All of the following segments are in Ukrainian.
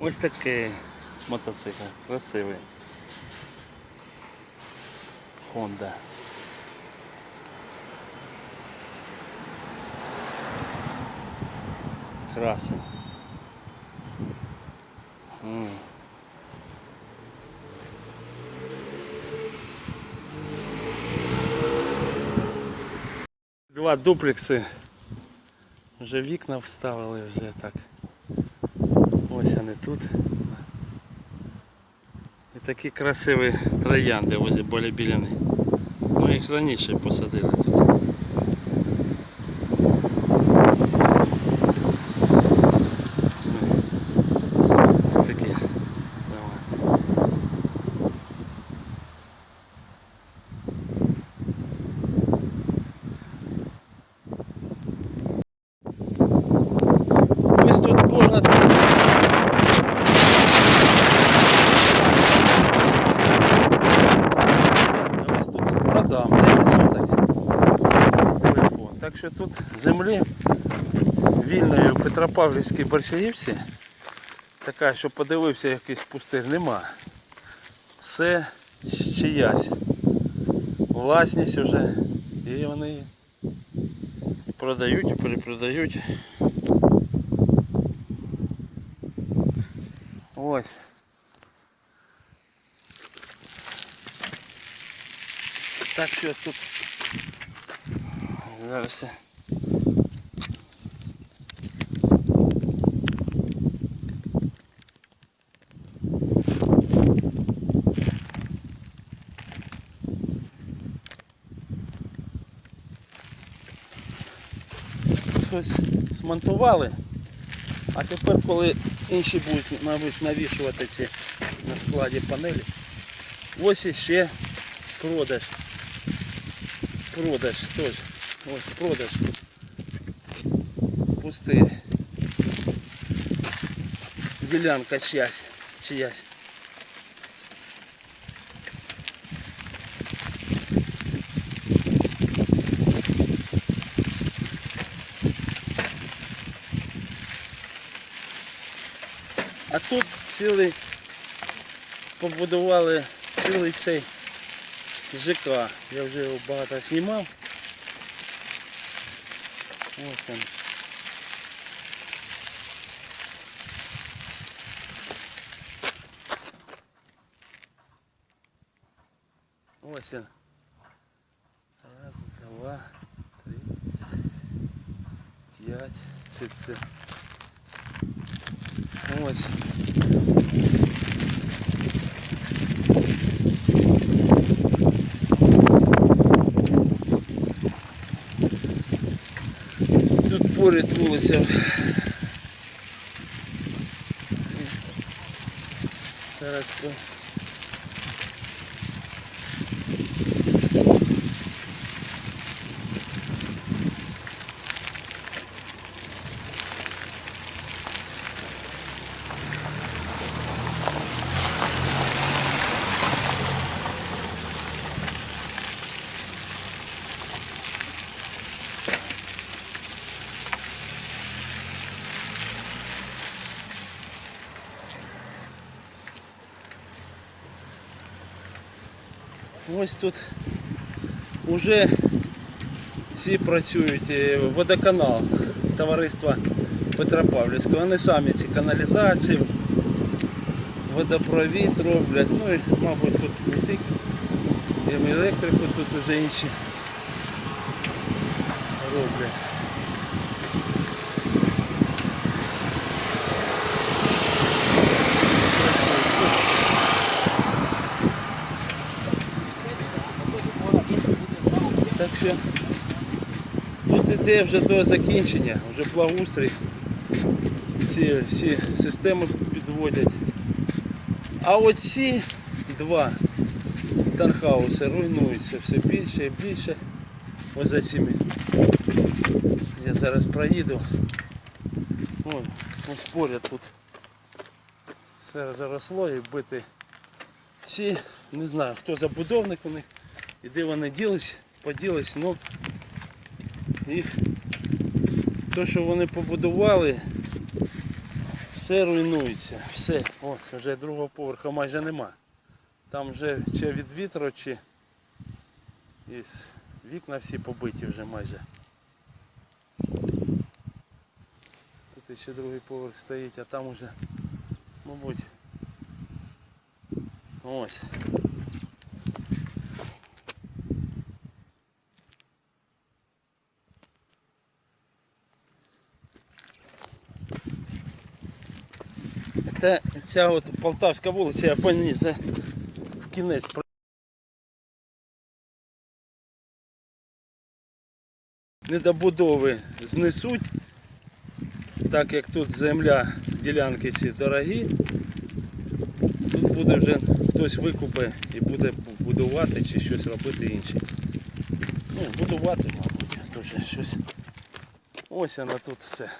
Ось такий мотоцикл. Красивий. Honda. Красень. М. Два дуплекси. Вже вікна вставили, вже так. Ось не тут. І такі красиві троянди возі біля біляни. Ну їх раніше посадили тут. Ось Такі. Давай. Ось тут кожна Ось тут продам 10 соток. Телефон. Так що тут землі вільної в Петропавлівській Борщаївці, така, що подивився якийсь пустир, нема. Це чиясь. Власність вже. І вони її продають перепродають. Ось. Так що тут зараз. Щось смонтували, а тепер коли інші будуть, мабуть, навішувати ці на складі панелі, ось іще продаж. Продаж теж. Ось продаж. Пустий. Ділянка чиясь. чиясь. Тут цілий побудували цілий цей ЖК. Я вже його багато знімав. Ось він. Ось він. Раз, два, три, п'ять. Це це. Ось. Тут поряд вулиця. Зараз по. Ось тут уже ці працюють е, водоканал товариства Петропавлівського. Вони самі ці каналізації, водопровід роблять. Ну і, мабуть, тут не тільки електрику тут вже інші роблять. Так тут іде вже до закінчення, вже благоустрій. Ці всі системи підводять. А оці два танхауси руйнуються все більше і більше. Ось за цими. Я зараз проїду. Ой, ось поряд тут все заросло і бити. Ці, не знаю хто забудовник у них і де вони ділись, поділись, ну їх то, що вони побудували, Все руйнується, все. Ось вже другого поверха майже нема. Там вже чи від вітру, чи із вікна всі побиті вже майже. Тут ще другий поверх стоїть, а там уже, мабуть, ось. Це ця от Полтавська вулиця, я по ній це в кінець. Недобудови знесуть, так як тут земля, ділянки ці дорогі, тут буде вже хтось викупить і буде будувати чи щось робити інше. Ну, будувати, мабуть, тут же щось. Ось воно тут все.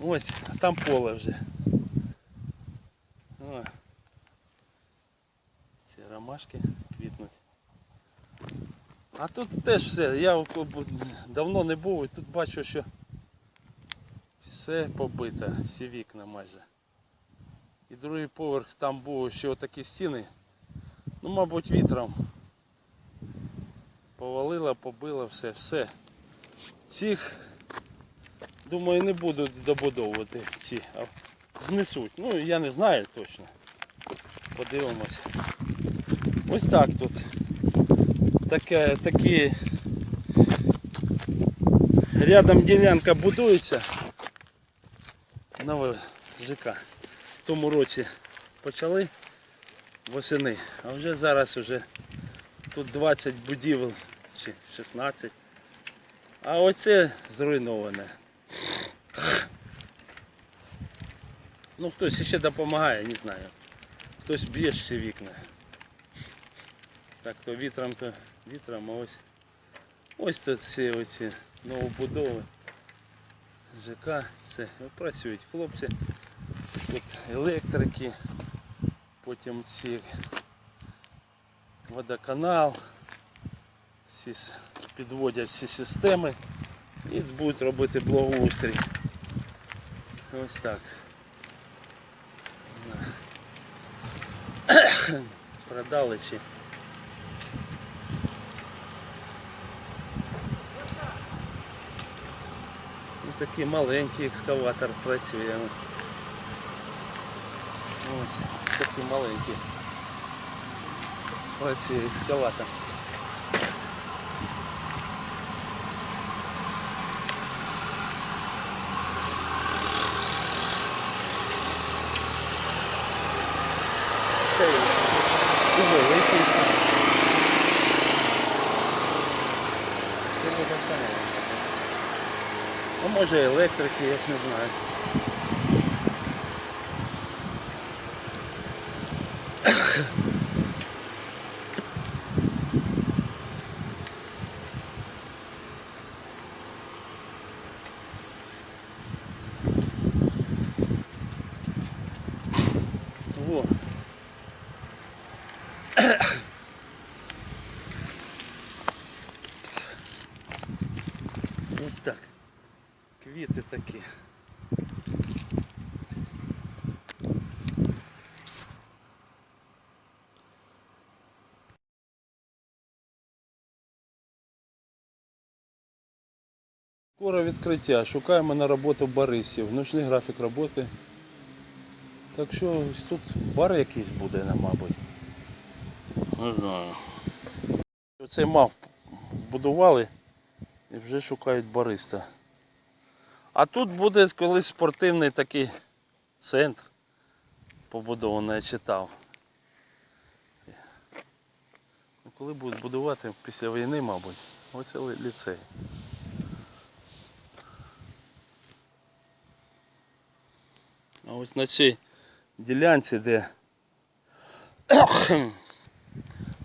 Ось, там поле вже. О. Ці ромашки квітнуть. А тут теж все. Я давно не був і тут бачу, що все побито, всі вікна майже. І другий поверх там був ще отакі стіни. Ну, мабуть, вітром повалило, побило все, все. Цих Думаю, не будуть добудовувати ці. а Знесуть. Ну я не знаю точно. Подивимось. Ось так тут. Таке, такі рядом ділянка будується. Нове ЖК. В тому році почали восени, а вже зараз вже тут 20 будівель чи 16. А оце зруйноване. Ну хтось ще допомагає, не знаю. Хтось б'є ще вікна. Так то вітром, то вітром, а ось. Ось тут всі оці новобудови. ЖК, все, працюють хлопці. Тут електрики, потім ці водоканал, всі підводять всі системи і будуть робити благоустрій. Ось так. Продали чи. Ну, такий маленький екскаватор працює. Ось такий маленький. Працює екскаватор. Цей великий. Це водоканал. А може електрики, я ж не знаю. Во. Ось так. Квіти такі. Скоро відкриття. Шукаємо на роботу баристів. Ночний графік роботи. Так що ось тут бар якийсь буде, мабуть. Не знаю. Оцей мав збудували і вже шукають бариста. А тут буде колись спортивний такий центр побудований, я читав. Ну, Коли будуть будувати після війни, мабуть, оце ліцей. А ось на цій ділянці, де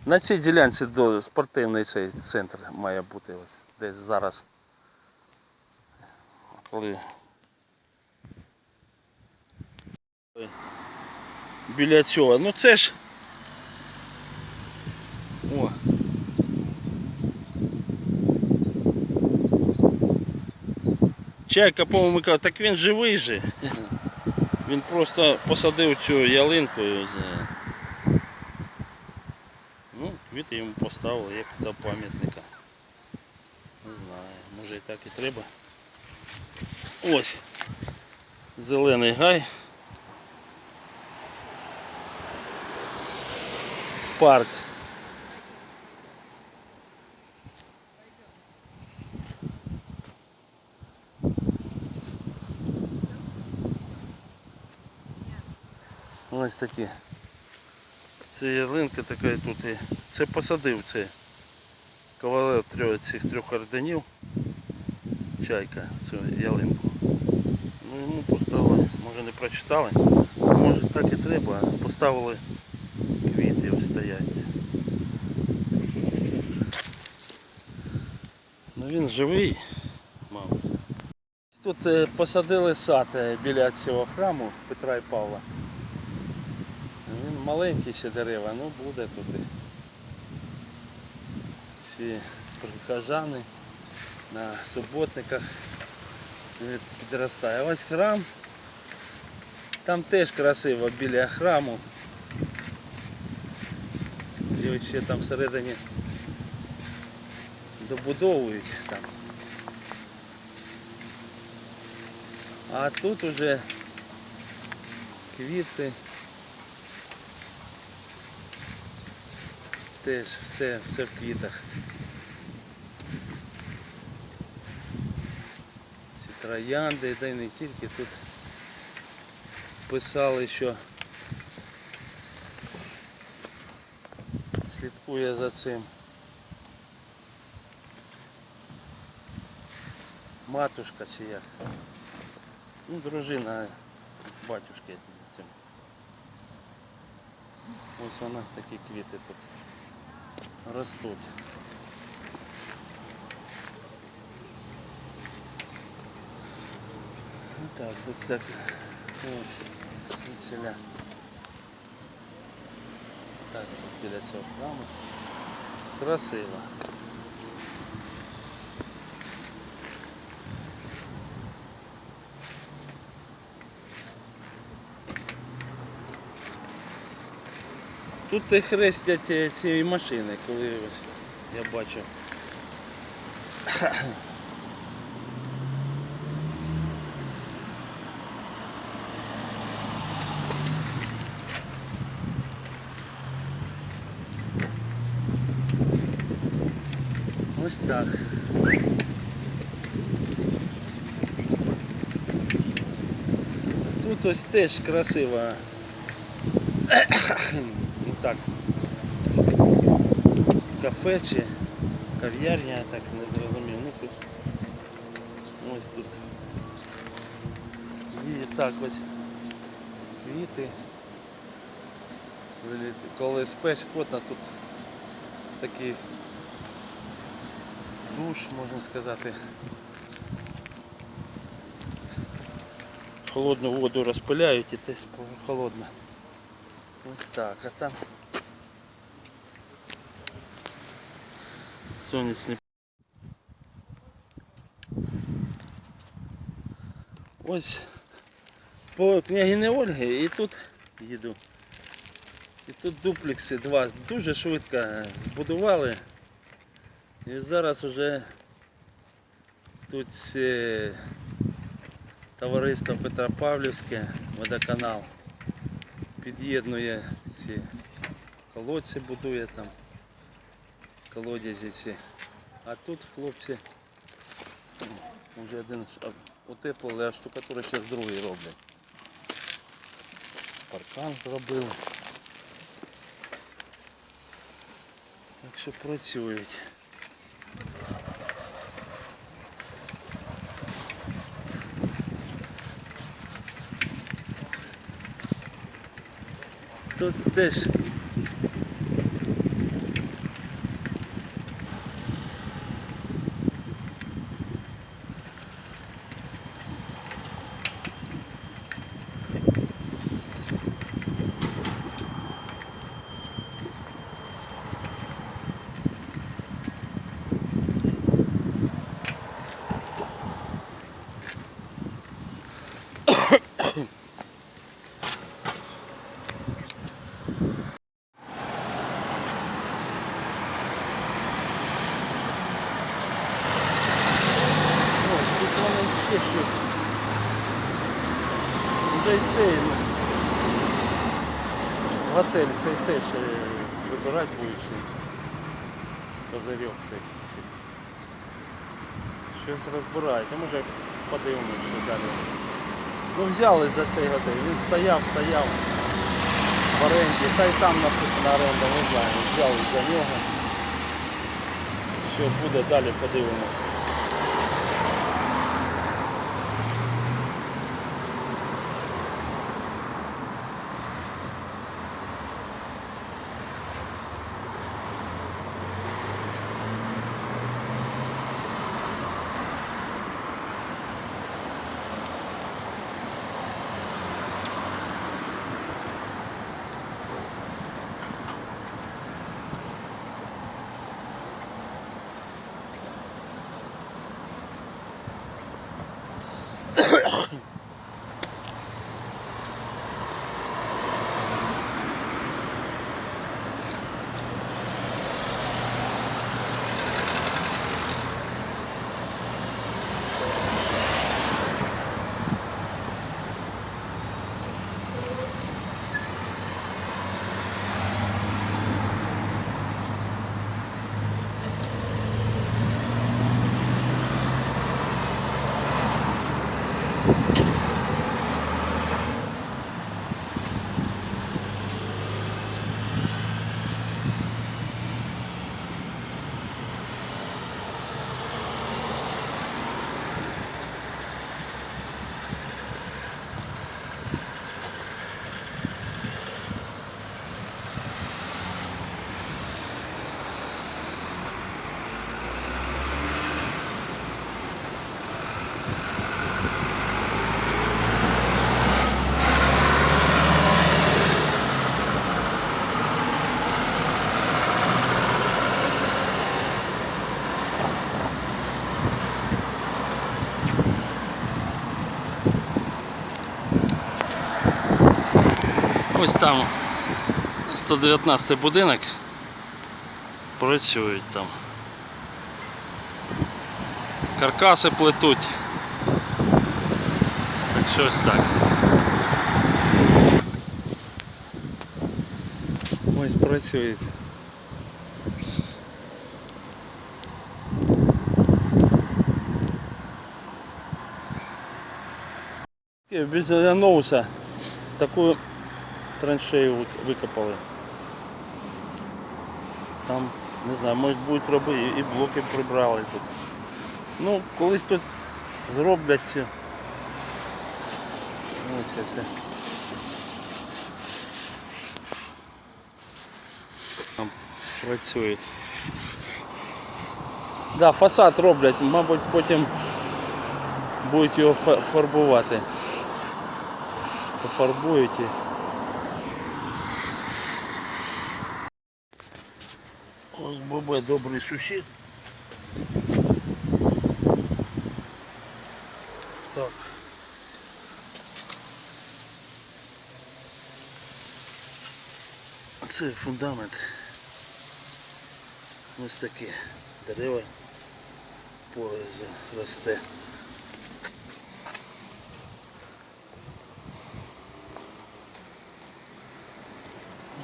на цій ділянці до спортивний цей центр має бути ось десь зараз. Коли біля цього. Ну це ж. О. Чайка, по-моєму, так він живий же. Він просто посадив цю ялинку. Ну, квіти йому поставили як до пам'ятника. Не знаю, може і так і треба. Ось. Зелений гай. Парк. Ось такі. Це ялинка така тут. І це посадив це кавалер трьох цих трьох орденів. Чайка, цю ялинку. Ну йому поставили, може не прочитали, може так і треба, поставили квіти стоять. Ну він живий, мабуть. Тут е, посадили сад е, біля цього храму Петра і Павла. Він маленький ще дерева, ну буде тут. і Ці прихожани на суботниках підростає. Ось храм. Там теж красиво біля храму. І ось ще там всередині добудовують там. А тут уже квіти. Теж все, все в квітах. Ці троянди, та й не тільки тут писали, що слідкує за цим. Матушка чи як. Ну, дружина батюшки цим. Ось вона такі квіти тут ростуть. Ну Так, ось так. Ось звідсіля. Так, тут біля цього храму. Красиво. Тут і хрестять е, ці машини, коли ось я бачу. Ось так. Тут ось теж красиво. Так. Кафе чи кав'ярня, я так не зрозумів. Ну тут ось тут. І так ось квіти. Коли спекотно, тут такий душ, можна сказати. Холодну воду розпиляють і теж холодно. Ось так, а там сонячний. Ось по княгині Ольги і тут їду. І тут дуплекси два дуже швидко збудували. І зараз вже тут товариство Петропавлівське, водоканал під'єднує ці колодці будує там, колодязі ці. А тут хлопці м, вже один утеплили, а штукатури ще другий роблять. Паркан зробили. Так що працюють. Тут теж ще щось. Цей ну, готель цей теж е, вибирати будуть цей козирьок цей. Щось розбирають, а може подивимось, що далі. Ну взяли за цей готель, він стояв, стояв в оренді, та й там написано оренда, не знаю, взяли за нього. Що буде далі, подивимося. Ось там 119 будинок. Працюють там. Каркаси плетуть. Так щось так. Ось працюють. Ноуса таку траншею викопали. Там, не знаю, може будуть робити і блоки прибрали тут. Ну, колись тут зроблять ці. Ось це. Там працюють. Да, фасад роблять, мабуть, потім будуть його фарбувати. Пофарбують. Ось бабе добрий сусід. Так. Це фундамент. Ось таке дерева поле росте.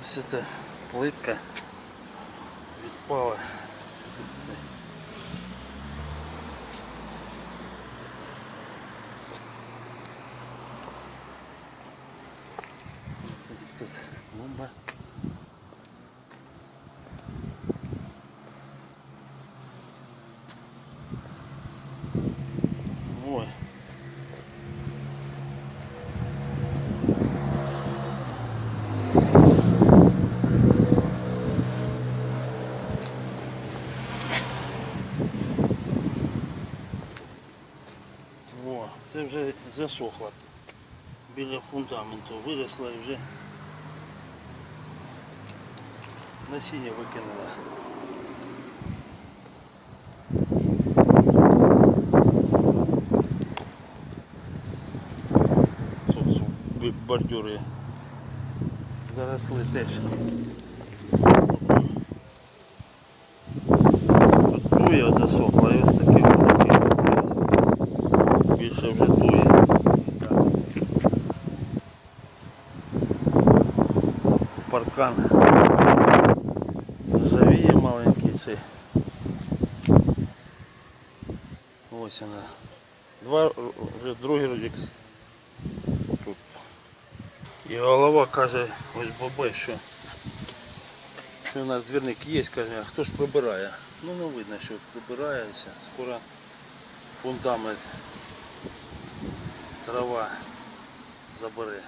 Ось це плитка відпала. Тут тут клумба. Ой. О, це вже засохло. Біля фундаменту виросла і вже насіння викинула. Тут бордюри заросли теж. Тут туя засохла і ось таке виросло. вже тує. Паркан. Ржавіє маленький цей. Ось вона. Два, вже другий рік тут. І голова каже, ось бабай, що, що у нас двірник є, каже, а хто ж прибирає? Ну не видно, що прибирається. Скоро фундамент трава забере.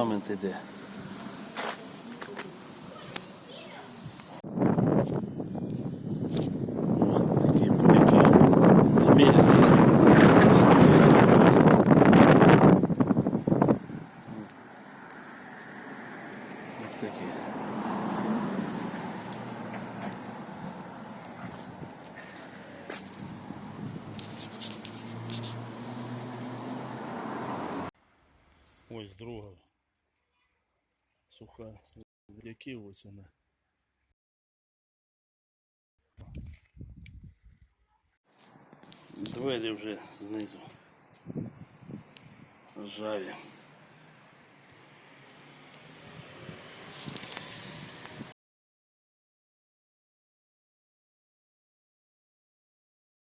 parlamentede Які ось вона. Двері вже знизу. Ржаві.